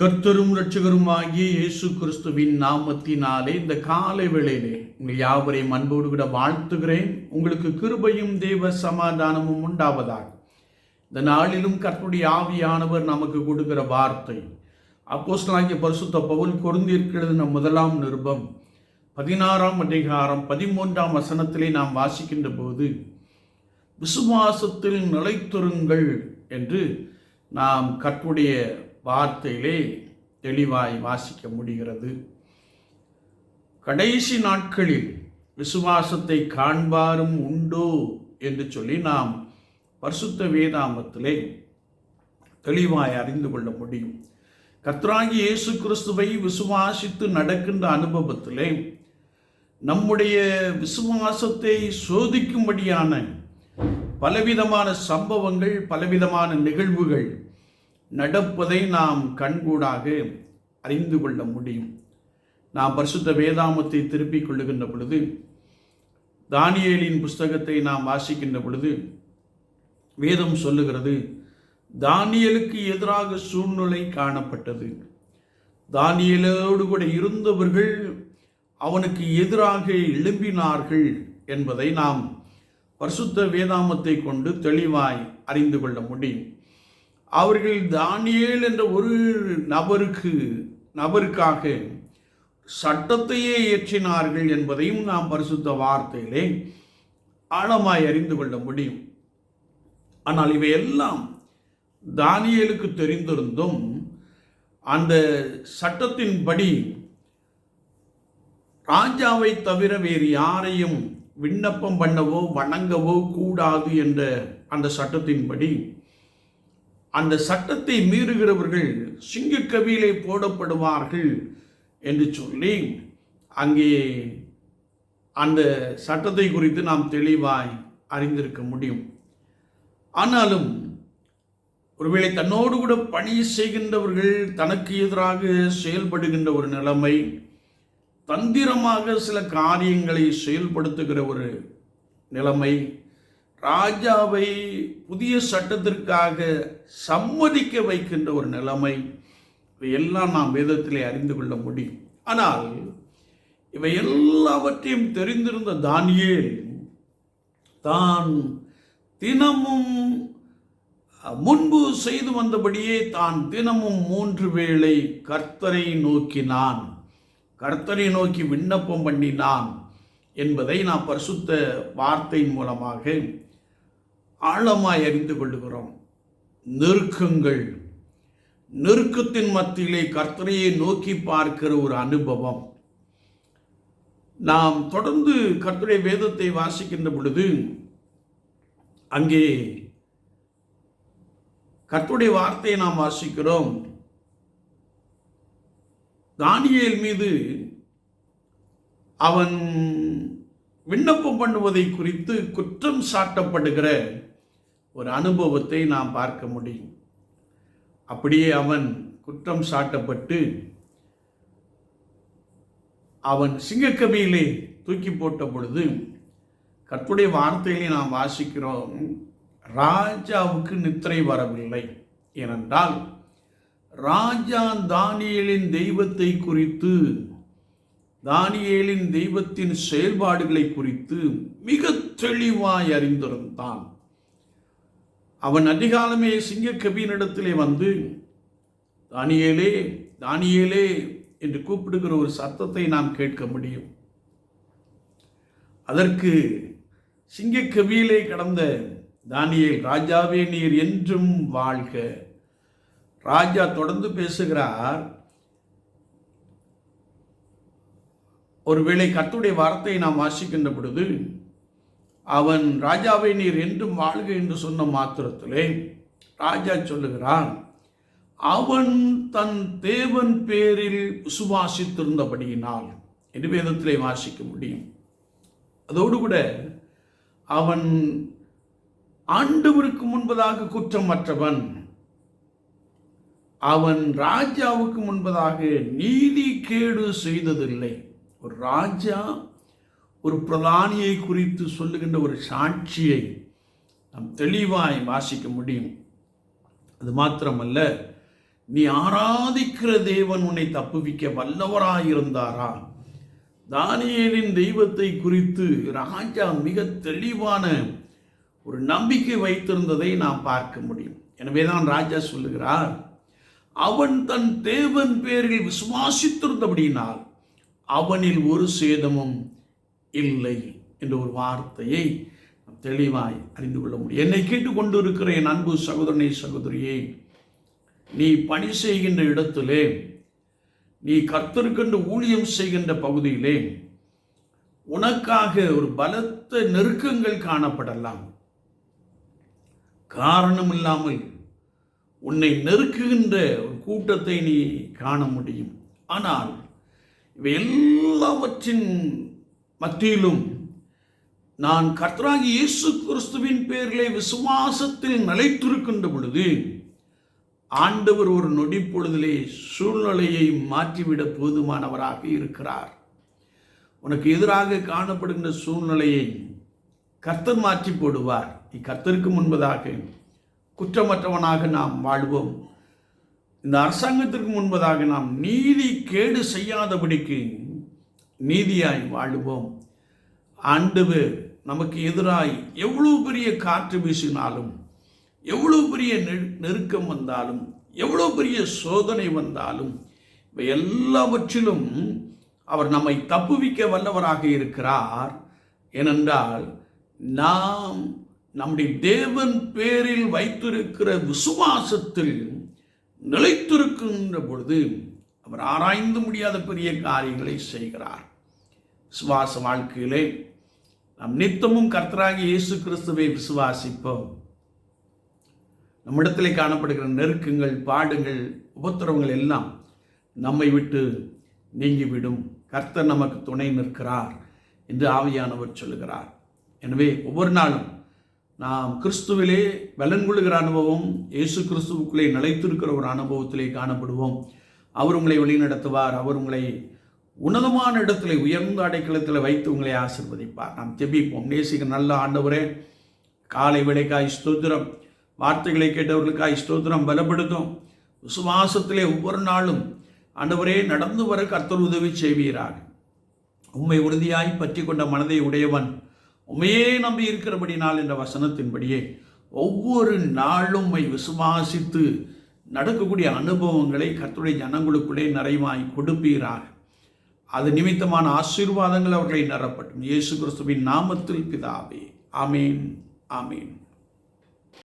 கர்த்தரும் இரட்சகருமாகிய இயேசு கிறிஸ்துவின் நாமத்தினாலே இந்த காலை வேளையிலே உங்கள் யாவரையும் அன்போடு கூட வாழ்த்துகிறேன். உங்களுக்கு கிருபையும் தேவ சமாதானமும் உண்டாவதாக. இந்த நாளிலும் கர்த்தருடைய ஆவியானவர் நமக்கு கொடுக்கிற வார்த்தை. அப்போஸ்தலனாகிய பரிசுத்த பவுல் பொருந்திருக்கிறது முதலாம் நிருபம். பதினாறாம் அதிகாரம் பதிமூன்றாம் வசனத்திலே நாம் வாசிக்கின்ற போது விசுவாசத்தில் நிலைத்திருங்கள் என்று நாம் கற்புடைய வார்த்தையிலே தெளிவாய் வாசிக்க முடிகிறது. கடைசி நாட்களில் விசுவாசத்தை காண்பாரும் உண்டோ என்று சொல்லி நாம் பரிசுத்த வேதாமத்திலே தெளிவாய் அறிந்து கொள்ள முடியும். கத்ராங்கி இயேசு கிறிஸ்துவை விசுவாசித்து நடக்கின்ற அனுபவத்திலே நம்முடைய விசுவாசத்தை சோதிக்கும்படியான பலவிதமான சம்பவங்கள் பலவிதமான நிகழ்வுகள் நடப்பதை நாம் கண்கூடாக அறிந்து கொள்ள முடியும். நாம் பரிசுத்த வேதாமத்தை திருப்பிக் கொள்ளுகின்ற பொழுது தானியலின் புஸ்தகத்தை நாம் வாசிக்கின்ற பொழுது வேதம் சொல்லுகிறது தானியலுக்கு எதிராக சூழ்நிலை காணப்பட்டது. தானியலோடு கூட இருந்தவர்கள் அவனுக்கு எதிராக எழும்பினார்கள் என்பதை நாம் பரிசுத்த வேதாமத்தை கொண்டு தெளிவாய் அறிந்து கொள்ள முடியும். அவர்கள் தானியேல் என்ற ஒரு நபருக்கு நபருக்காக சட்டத்தையே இயற்றினார்கள் என்பதையும் நாம் பரிசுத்த வார்த்தையிலே ஆழமாய் அறிந்து கொள்ள முடியும். ஆனால் இவையெல்லாம் தானியலுக்கு தெரிந்திருந்தும் அந்த சட்டத்தின்படி ராஜாவை தவிர வேறு யாரையும் விண்ணப்பம் பண்ணவோ வணங்கவோ கூடாது என்ற அந்த சட்டத்தின்படி அந்த சட்டத்தை மீறுகிறவர்கள் சிங்கக்கவியிலே போடப்படுவார்கள் என்று சொல்லி அங்கே அந்த சட்டத்தை குறித்து நாம் தெளிவாய் அறிந்திருக்க முடியும். ஆனாலும் ஒருவேளை தன்னோடு கூட பணி செய்கின்றவர்கள் தனக்கு எதிராக செயல்படுகின்ற ஒரு நிலைமை தந்திரமாக சில காரியங்களை செயல்படுத்துகிற ஒரு நிலைமை ராஜாவை புதிய சட்டத்திற்காக சம்மதிக்க வைக்கின்ற ஒரு நிலைமை இவையெல்லாம் நாம் வேதத்திலே அறிந்து கொள்ள முடியும். ஆனால் இவை எல்லாவற்றையும் தெரிந்திருந்த தானியேல் தான் தினமும் முன்பு செய்து வந்தபடியே தான் தினமும் மூன்று வேளை கர்த்தரை நோக்கினான் கர்த்தரை நோக்கி விண்ணப்பம் பண்ணினான் என்பதை நாம் பரிசுத்த வார்த்தையின் மூலமாக ஆழமாய் அறிந்து கொள்ளுகிறோம். நெருக்கங்கள். நெருக்கத்தின் மத்தியிலே கர்த்தரையை நோக்கி பார்க்கிற ஒரு அனுபவம். நாம் தொடர்ந்து கர்த்தருடைய வேதத்தை வாசிக்கின்ற பொழுது அங்கே கர்த்தருடைய வார்த்தையை நாம் வாசிக்கிறோம். தானியல் மீது அவன் விண்ணப்பம் பண்ணுவதை குறித்து குற்றம் சாட்டப்படுகிற ஒரு அனுபவத்தை நாம் பார்க்க முடியும். அப்படியே அவன் குற்றம் சாட்டப்பட்டு அவன் சிங்கக்கபியிலே தூக்கி போட்ட பொழுது கற்புடைய வார்த்தைகளை நாம் வாசிக்கிறோம் ராஜாவுக்கு நித்திரை வரவில்லை. ஏனென்றால் ராஜா தானியலின் தெய்வத்தை குறித்து தானியேலின் தெய்வத்தின் செயல்பாடுகளை குறித்து மிக தெளிவாய் அறிந்திருந்தான். அவன் அதிகாலமே சிங்கக்கபியினிடத்திலே வந்து தானியேலே தானியேலே என்று கூப்பிடுகிற ஒரு சத்தத்தை நாம் கேட்க முடியும். அதற்கு சிங்கக்கவியிலே கடந்த தானியேல் ராஜாவே நீர் என்றும் வாழ்க. ராஜா தொடர்ந்து பேசுகிறார். ஒருவேளை கத்துடைய வார்த்தையை நாம் வாசிக்கின்ற பொழுது அவன் ராஜாவை நீர் என்றும் வாழ்க என்று சொன்ன மாத்திரத்திலே ராஜா சொல்லுகிறான் அவன் தன் தேவன் பேரில் விசுவாசித்திருந்தபடியினால் என்று வேதத்திலே வாசிக்க முடியும். அதோடு கூட அவன் ஆண்டவருக்கு முன்பதாக குற்றமற்றவன் அவன் ராஜாவுக்கு முன்பதாக நீதி கேடு செய்ததில்லை. ஒரு ராஜா ஒரு பிரதானியை குறித்து சொல்லுகின்ற ஒரு சாட்சியை நாம் தெளிவாய் வாசிக்க முடியும். அது மாத்திரமல்ல நீ ஆராதிக்கிற தேவன் உன்னை தப்புவிக்க வல்லவராயிருந்தாரா? தானியலின் தெய்வத்தை குறித்து ராஜா மிக தெளிவான ஒரு நம்பிக்கை வைத்திருந்ததை நாம் பார்க்க முடியும். எனவேதான் ராஜா சொல்லுகிறார் அவன் தன் தேவன் பேரில் விசுவாசித்திருந்தபடியினால் அவனில் ஒரு சேதமும் இல்லை என்ற ஒரு வார்த்தையை தெளிவாய் அறிந்து கொள்ள முடியும். என்னை கேட்டுக்கொண்டு இருக்கிற என் அன்பு சகோதரனை சகோதரியே நீ பணி செய்கின்ற இடத்திலே நீ கர்த்தருக்கென்று ஊழியம் செய்கின்ற பகுதியிலே உனக்காக ஒரு பலத்த நெருக்கங்கள் காணப்படலாம். காரணம் இல்லாமல் உன்னை நெருக்குகின்ற ஒரு கூட்டத்தை நீ காண முடியும். ஆனால் இவை எல்லாவற்றின் மத்தியிலும் நான் கர்த்தராகி இயேசு கிறிஸ்துவின் பேரிலே விசுவாசத்தில் நிலைத்திருக்கின்ற பொழுது ஆண்டவர் ஒரு நொடி பொழுதிலே சூழ்நிலையை மாற்றிவிட போதுமானவராக இருக்கிறார். உனக்கு எதிராக காணப்படுகின்ற சூழ்நிலையை கர்த்தர் மாற்றி போடுவார். இக்கர்த்தருக்கு முன்பதாக குற்றமற்றவனாக நாம் வாழ்வோம். இந்த அரசாங்கத்திற்கு முன்பதாக நாம் நீதி கேடு செய்யாதபடிக்கு நீதியாய் வாழுவோம். ஆண்டவர் நமக்கு எதிராய் எவ்வளவு பெரிய காற்று வீசினாலும் எவ்வளவு பெரிய நெரு- நெருக்கம் வந்தாலும் எவ்வளவு பெரிய சோதனை வந்தாலும் இவை எல்லாவற்றிலும் அவர் நம்மை தப்புவிக்க வல்லவராக இருக்கிறார். ஏனென்றால் நாம் நம்முடைய தேவன் பேரில் வைத்திருக்கிற விசுவாசத்தில் நிலைத்திருக்கின்ற பொழுது அவர் ஆராய்ந்து முடியாத பெரிய காரியங்களை செய்கிறார். விசுவாச வாழ்க்கையிலே நாம் நித்தமும் கர்த்தராகி இயேசு கிறிஸ்துவை விசுவாசிப்போம். நம்மிடத்திலே காணப்படுகிற நெருக்கங்கள் பாடுங்கள் உபத்திரவங்கள் எல்லாம் நம்மை விட்டு நீங்கிவிடும். கர்த்தர் நமக்கு துணை நிற்கிறார் என்று ஆவியானவர் சொல்லுகிறார். எனவே ஒவ்வொரு நாளும் நாம் கிறிஸ்துவிலே பலன் கொள்கிற அனுபவம் இயேசு கிறிஸ்துவுக்குள்ளே நிலைத்திருக்கிற ஒரு அனுபவத்திலே காணப்படுவோம். அவர் உங்களை வழிநடத்துவார் அவர் உங்களை உன்னதமான இடத்துல உயர்ந்த அடைக்கலத்தில் வைத்து உங்களை ஆசிர்வதிப்பார். நாம் ஜெபிப்போம். நேசிக்க நல்ல ஆண்டவரே காலை வேலைக்காய் ஸ்தோத்திரம். வார்த்தைகளை கேட்டவர்களுக்காய் ஸ்தோத்திரம். பலப்படுத்தும். விசுவாசத்திலே ஒவ்வொரு நாளும் ஆண்டவரே நடந்து வர கர்த்தர் உதவி செய்வீராக. உண்மை உறுதியாய் பற்றி கொண்ட மனதை உடையவன் உண்மையே நம்பி இருக்கிறபடி நாள் என்ற வசனத்தின்படியே ஒவ்வொரு நாளும் விசுவாசித்து நடக்கக்கூடிய அனுபவங்களை கர்த்தருடைய ஜனங்களுக்குள்ளே நிறைவாய் கொடுப்பீராக. அது நிமித்தமான ஆசீர்வாதங்கள் அவர்களை நிரப்பட்டும். இயேசு கிறிஸ்துவின் நாமத்தில் பிதாவே. அமேன் ஆமீன்.